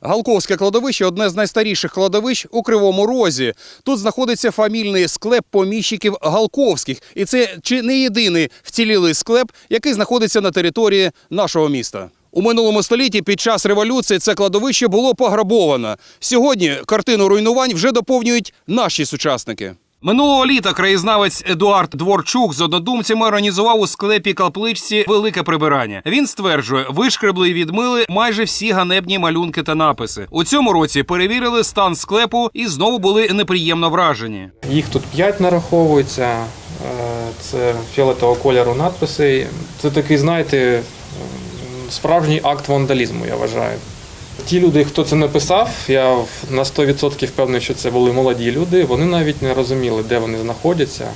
Галковське кладовище одне з найстаріших кладовищ у Кривому Розі. Тут знаходиться фамільний склеп поміщиків Галковських, і це чи не єдиний вцілілий склеп, який знаходиться на території нашого міста. У минулому столітті під час революції це кладовище було пограбовано. Сьогодні картину руйнувань вже доповнюють наші сучасники. Минулого літа краєзнавець Едуард Дворчук з однодумцями організував у склепі капличці велике прибирання. Він стверджує, вишкребли і відмили майже всі ганебні малюнки та написи. У цьому році перевірили стан склепу і знову були неприємно вражені. Їх тут 5 нараховується. Е, Це фіолетового кольору надписи. Це такий, знаєте, справжній акт вандалізму, я вважаю. Ті люди, хто це написав, я на 100% впевнений, що це були молоді люди. Вони навіть не розуміли, де вони знаходяться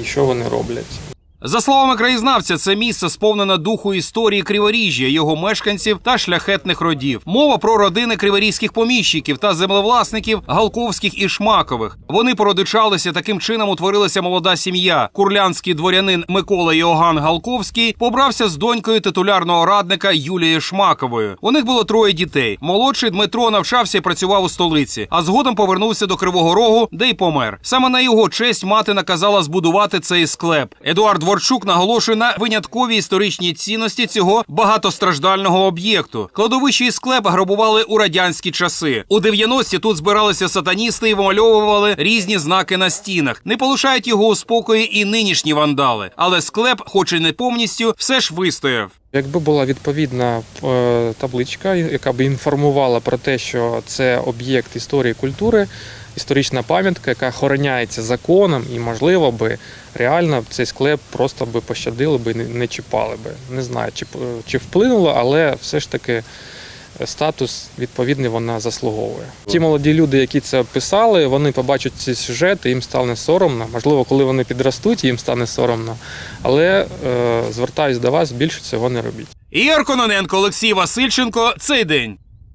і що вони роблять. За словами краєзнавця, це місце сповнене духу історії Криворіжжя, його мешканців та шляхетних родів. Мова про родини криворізьких поміщиків та землевласників Галковських і Шмакових. Вони породичалися таким чином. Утворилася молода сім'я. Курлянський дворянин Микола Йоган Галковський побрався з донькою титулярного радника Юлією Шмаковою. У них було троє дітей. Молодший Дмитро навчався і працював у столиці, а згодом повернувся до Кривого Рогу, де й помер. Саме на його честь мати наказала збудувати цей склеп. Едуард Дворчук наголошує на винятковій історичній цінності цього багатостраждального об'єкту. Кладовище і склеп грабували у радянські часи. У 90-ті тут збиралися сатаністи і вимальовували різні знаки на стінах. Не полишають його у спокої і нинішні вандали. Але склеп, хоч і не повністю, все ж вистояв. Якби була відповідна е, табличка, яка б інформувала про те, що це об'єкт історії культури, історична пам'ятка, яка охороняється законом, і можливо би реально цей склеп просто би пощадили би, не- чіпали би. Не знаю, чи, чи вплинуло, але все ж таки статус відповідний вона заслуговує. Ті молоді люди, які це писали, вони побачать ці сюжети, їм стане соромно. Можливо, коли вони підростуть, їм стане соромно. Але е, звертаюсь до вас, більше цього не робіть. Ігор Кононенко, Олексій Васильченко. Цей день.